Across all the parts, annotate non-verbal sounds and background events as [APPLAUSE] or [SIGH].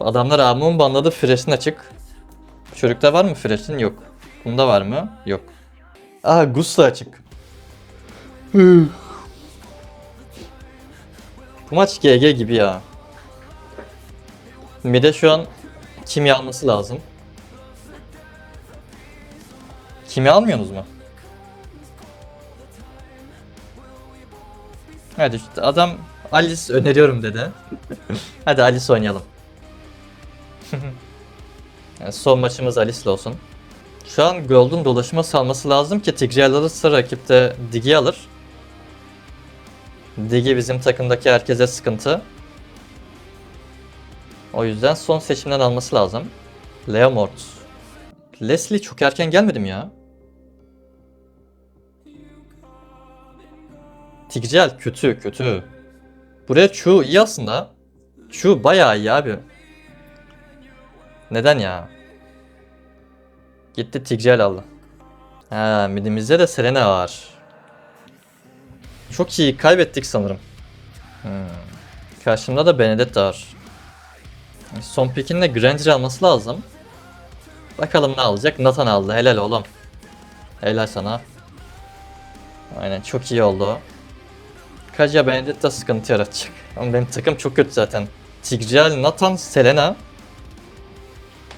Adamlar Amun banladı. Fresh'in açık. Çocukta var mı Fresh'in? Yok. Bunda var mı? Yok. Aa Gus da açık. Bu maç GG gibi ya. Mide şu an kimya alması lazım. Kimya almıyorsunuz mu? Hadi işte adam Alice öneriyorum dedi. Hadi Alice oynayalım. [LAUGHS] Yani son maçımız Alice'le olsun. Şu an Gold'un dolaşıma salması lazım ki Tigreal alırsa rakip de Digi alır. Digi bizim takımdaki herkese sıkıntı. O yüzden son seçimden alması lazım. Leomort. Leslie çok erken gelmedim ya. Tigreal kötü kötü. Buraya Chu iyi aslında. Chu bayağı iyi abi. Neden ya? Gitti Tigreal aldı. Ha midimizde de Selena var. Çok iyi kaybettik sanırım. Hmm. Karşımda da Benedetta var. Son pickinde Granger alması lazım. Bakalım ne alacak? Nathan aldı. Helal oğlum. Helal sana. Aynen çok iyi oldu. Kaja Benedetta sıkıntı yaratacak. Ama benim takım çok kötü zaten. Tigreal, Nathan, Selena.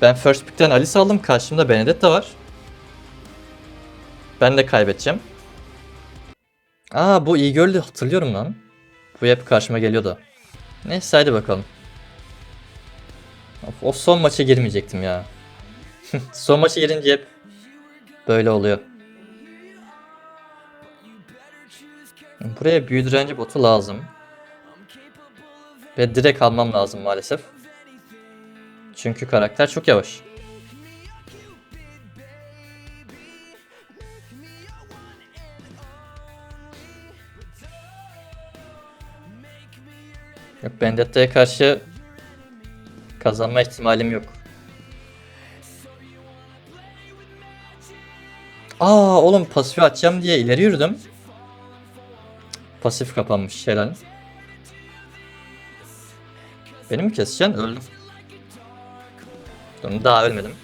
Ben first pick'ten Alice aldım. Karşımda Benedetta var. Ben de kaybedeceğim. Aa bu iyi gördü hatırlıyorum lan. Bu hep karşıma geliyordu. Neyse hadi bakalım. Of, o son maça girmeyecektim ya. [LAUGHS] son maça girince hep böyle oluyor. Buraya büyü direnci botu lazım. Ve direkt almam lazım maalesef. Çünkü karakter çok yavaş. Yok Bendetta'ya karşı kazanma ihtimalim yok. Aa oğlum pasifi açacağım diye ileri yürüdüm. Pasif kapanmış helal. Beni mi keseceksin? Öldüm. Dur, daha ölmedim.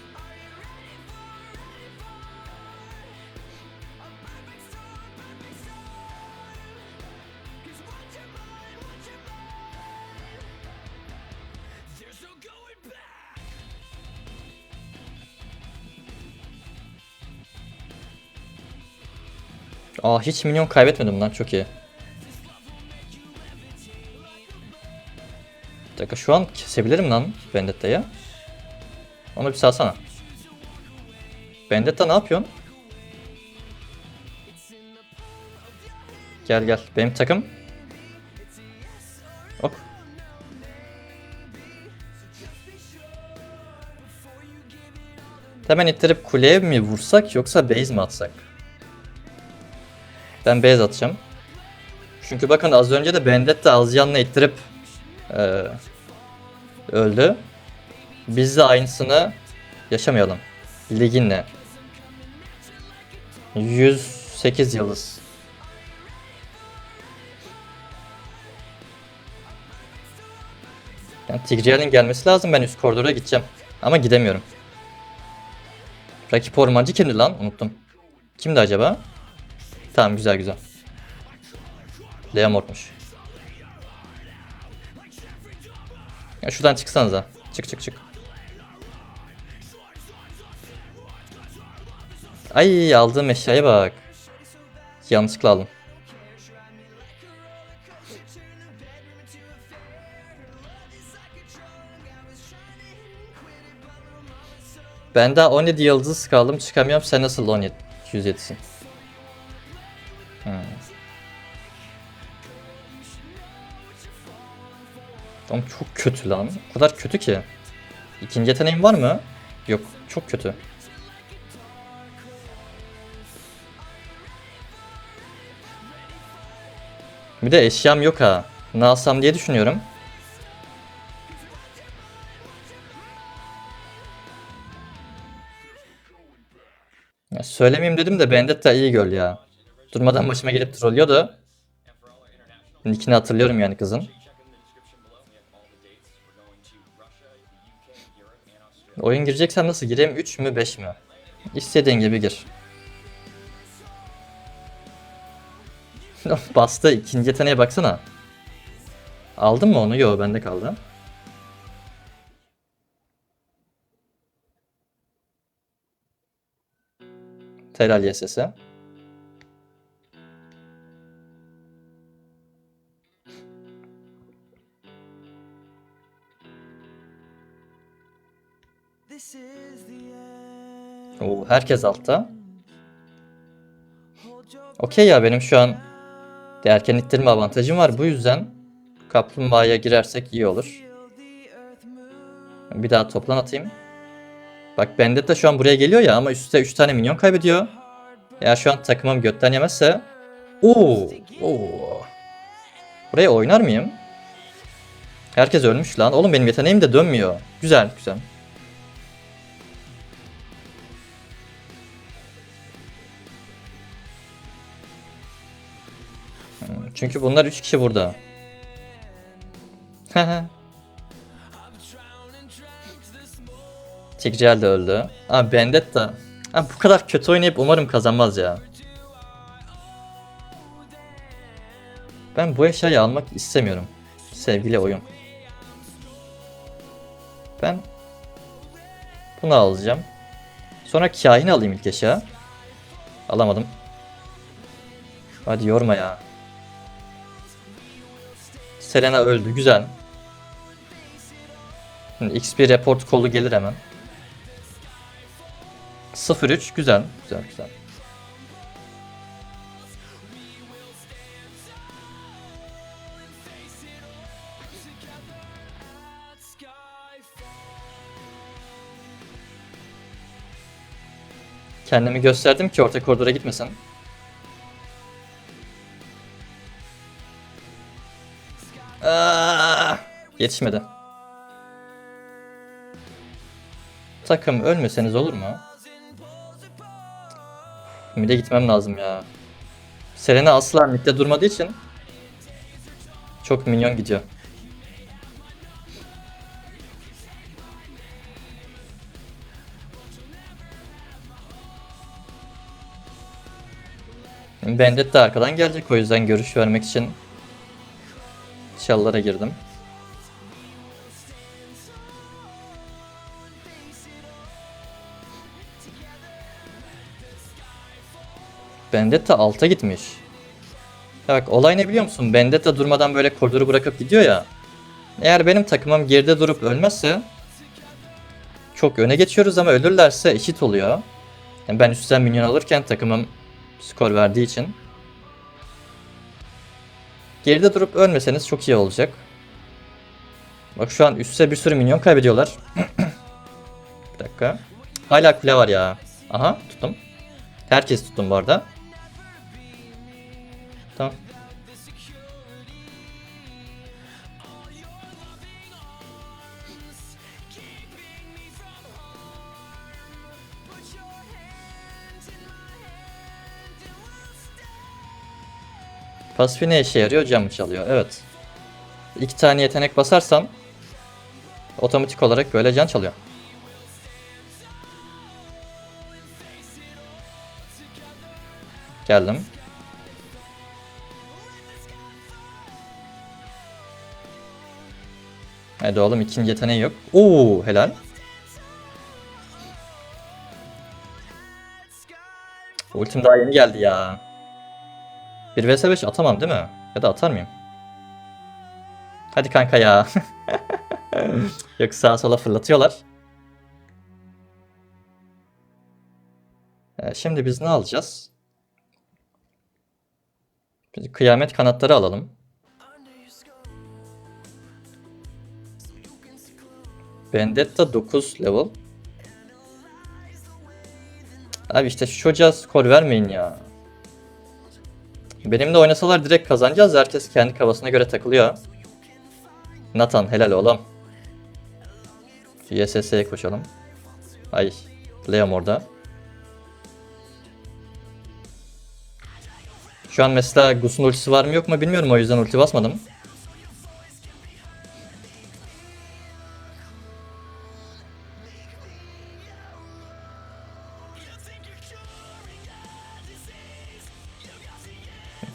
Aa hiç minyon kaybetmedim lan çok iyi. Bir dakika şu an kesebilirim lan Vendetta'yı. Onu bir salsana. Vendetta ne yapıyorsun? Gel gel. Benim takım. Hop. Hemen ittirip kuleye mi vursak yoksa base mi atsak? Ben base atacağım. Çünkü bakın az önce de Vendetta Alzian'la ittirip ee, öldü. Biz de aynısını yaşamayalım. Liginle. 108 yıldız. Yani Tigreal'in gelmesi lazım. Ben üst koridora gideceğim. Ama gidemiyorum. Rakip ormancı kimdi lan? Unuttum. Kimdi acaba? Tamam güzel güzel. Leamort'muş. Ya şuradan çıksanıza. Çık çık çık. Ay aldığım eşyaya bak. Yanlışlıkla aldım. Ben daha 17 yıldız kaldım çıkamıyorum. Sen nasıl 17 107'sin? Hmm. Çok kötü lan. O kadar kötü ki. İkinci yeteneğim var mı? Yok. Çok kötü. Bir de eşyam yok ha. Ne alsam diye düşünüyorum. Ya söylemeyeyim dedim de Vendetta iyi göl ya. Durmadan başıma gelip trollüyordu. Nickini hatırlıyorum yani kızın. Oyun gireceksen nasıl gireyim? 3 mü 5 mi? İstediğin gibi gir. [LAUGHS] Bastı ikinci yeteneğe baksana. Aldın mı onu? Yo bende kaldı. Helal YSS'e. Oo, herkes altta. Okey ya benim şu an erken ittirme avantajım var. Bu yüzden kaplumbağaya girersek iyi olur. Bir daha toplan atayım. Bak Bandit şu an buraya geliyor ya ama üstte 3 tane minyon kaybediyor. Eğer şu an takımım götten yemezse... Oo, oo. Buraya oynar mıyım? Herkes ölmüş lan. Oğlum benim yeteneğim de dönmüyor. Güzel, güzel. Çünkü bunlar 3 kişi burada. [LAUGHS] Tigreal de öldü. Abi Vendetta. Abi bu kadar kötü oynayıp umarım kazanmaz ya. Ben bu eşyayı almak istemiyorum. Sevgili oyun. Ben bunu alacağım. Sonra kahin alayım ilk eşya. Alamadım. Hadi yorma ya. Selena öldü. Güzel. Şimdi XP report kolu gelir hemen. 03 güzel. Güzel güzel. Kendimi gösterdim ki orta koridora gitmesin. Yetişmedi. Takım ölmeseniz olur mu? Mid'e gitmem lazım ya. Serena asla mid'de durmadığı için çok minyon gidiyor. Bandit de arkadan gelecek o yüzden görüş vermek için çallara girdim. Vendetta alta gitmiş. Ya bak olay ne biliyor musun? Vendetta durmadan böyle koridoru bırakıp gidiyor ya. Eğer benim takımım geride durup ölmezse çok öne geçiyoruz ama ölürlerse eşit oluyor. Yani ben üstten minyon alırken takımım skor verdiği için. Geride durup ölmeseniz çok iyi olacak. Bak şu an üstte bir sürü minyon kaybediyorlar. [CLEARS THROAT] bir dakika. Hala kule var ya. Aha tuttum. Herkes tuttum bu arada. Tamam. Pasifi ne işe yarıyor? Camı çalıyor. Evet. İki tane yetenek basarsam otomatik olarak böyle can çalıyor. Geldim. Hadi oğlum ikinci yeteneği yok. Oo helal. Ultim daha yeni geldi ya. 1 vs 5 atamam değil mi? Ya da atar mıyım? Hadi kanka ya. [LAUGHS] Yok sağa sola fırlatıyorlar. Ee, şimdi biz ne alacağız? Biz kıyamet kanatları alalım. Vendetta 9 level. Abi işte şu çocuğa skor vermeyin ya. Benimle oynasalar direkt kazanacağız. Herkes kendi kafasına göre takılıyor. Nathan helal oğlum. YSS'ye koşalım. Ay. Leom orada. Şu an mesela Gus'un ultisi var mı yok mu bilmiyorum o yüzden ulti basmadım.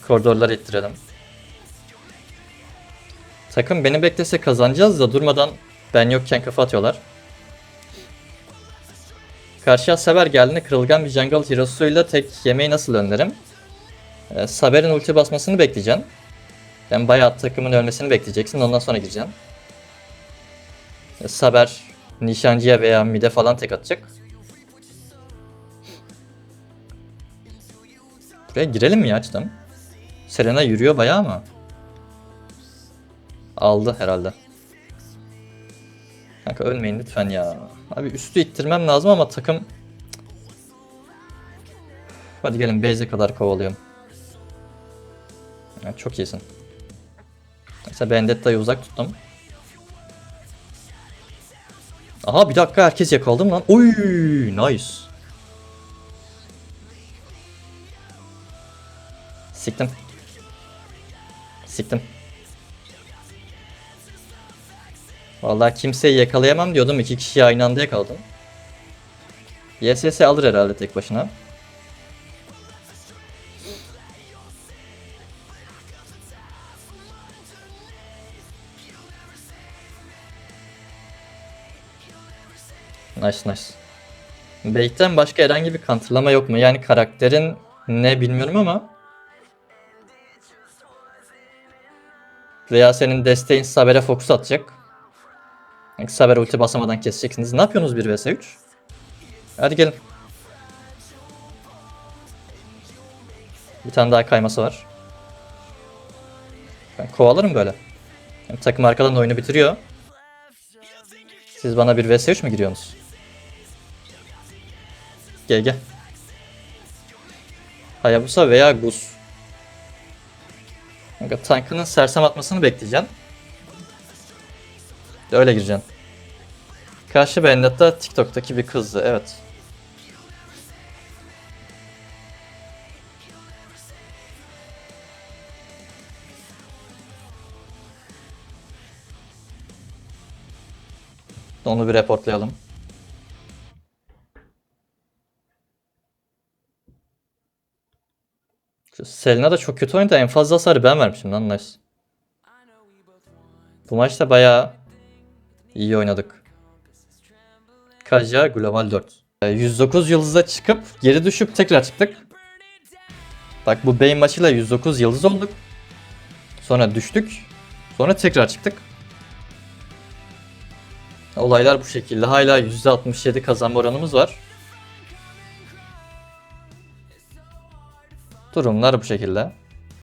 Koridorları ittirelim. Takım beni beklese kazanacağız da durmadan ben yokken kafa atıyorlar. Karşıya Saber geldiğinde kırılgan bir jungle hero'suyla tek yemeği nasıl önlerim? Ee, Saber'in ulti basmasını bekleyeceksin. Yani bayağı takımın ölmesini bekleyeceksin ondan sonra gireceksin. Ee, Saber nişancıya veya mide falan tek atacak. Buraya girelim mi ya açtım? Serena yürüyor bayağı ama. Aldı herhalde. Kanka ölmeyin lütfen ya. Abi üstü ittirmem lazım ama takım... Hadi gelin base'e kadar kovalıyorum. Ya çok iyisin. Mesela Bendetta'yı uzak tuttum. Aha bir dakika herkes yakaladım lan. Oy nice. Siktim. Siktim. Vallahi kimseyi yakalayamam diyordum. iki kişiyi aynı anda yakaladım. YSS alır herhalde tek başına. Nice nice. Bait'ten başka herhangi bir counterlama yok mu? Yani karakterin ne bilmiyorum ama veya senin desteğin Saber'e fokus atacak. Yani Saber ulti basamadan keseceksiniz. Ne yapıyorsunuz 1 vs 3? Hadi gelin. Bir tane daha kayması var. Ben kovalarım böyle. Hem takım arkadan oyunu bitiriyor. Siz bana 1 vs 3 mü giriyorsunuz? Gel gel. Hayabusa veya Gus. Kanka tankının sersem atmasını bekleyeceksin. Öyle gireceksin. Karşı Bennett'a TikTok'taki bir kızdı evet. Onu bir reportlayalım. Selena da çok kötü oynadı. En fazla hasarı ben vermişim lan nice. Bu maçta bayağı iyi oynadık. Kaja Global 4. Ee, 109 yıldıza çıkıp geri düşüp tekrar çıktık. Bak bu Bane maçıyla 109 yıldız olduk. Sonra düştük. Sonra tekrar çıktık. Olaylar bu şekilde. Hala %67 kazanma oranımız var. Durumlar bu şekilde.